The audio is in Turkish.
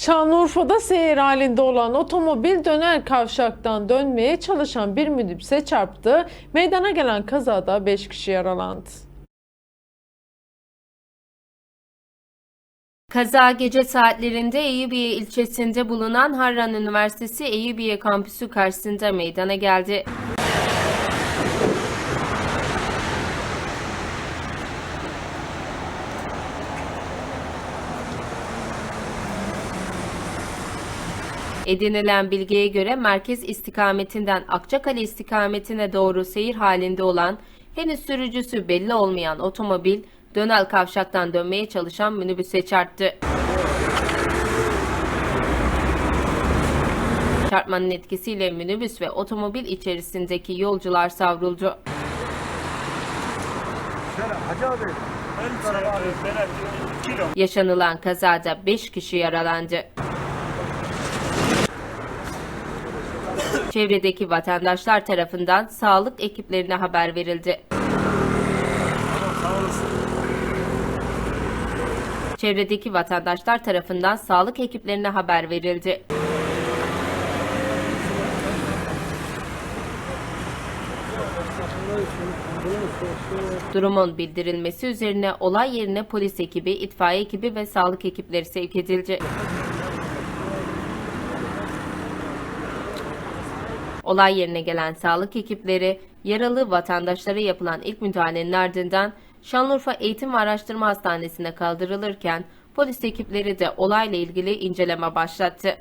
Şanlıurfa'da seyir halinde olan otomobil döner kavşaktan dönmeye çalışan bir minibüse çarptı. Meydana gelen kazada 5 kişi yaralandı. Kaza gece saatlerinde Eyüpiye ilçesinde bulunan Harran Üniversitesi Eyüpiye kampüsü karşısında meydana geldi. Edinilen bilgiye göre merkez istikametinden Akçakale istikametine doğru seyir halinde olan henüz sürücüsü belli olmayan otomobil dönel kavşaktan dönmeye çalışan minibüse çarptı. Çarpmanın etkisiyle minibüs ve otomobil içerisindeki yolcular savruldu. Yaşanılan kazada 5 kişi yaralandı. Çevredeki vatandaşlar tarafından sağlık ekiplerine haber verildi. Çevredeki vatandaşlar tarafından sağlık ekiplerine haber verildi. Durumun bildirilmesi üzerine olay yerine polis ekibi, itfaiye ekibi ve sağlık ekipleri sevk edildi. Olay yerine gelen sağlık ekipleri yaralı vatandaşlara yapılan ilk müdahalenin ardından Şanlıurfa Eğitim ve Araştırma Hastanesi'ne kaldırılırken polis ekipleri de olayla ilgili inceleme başlattı.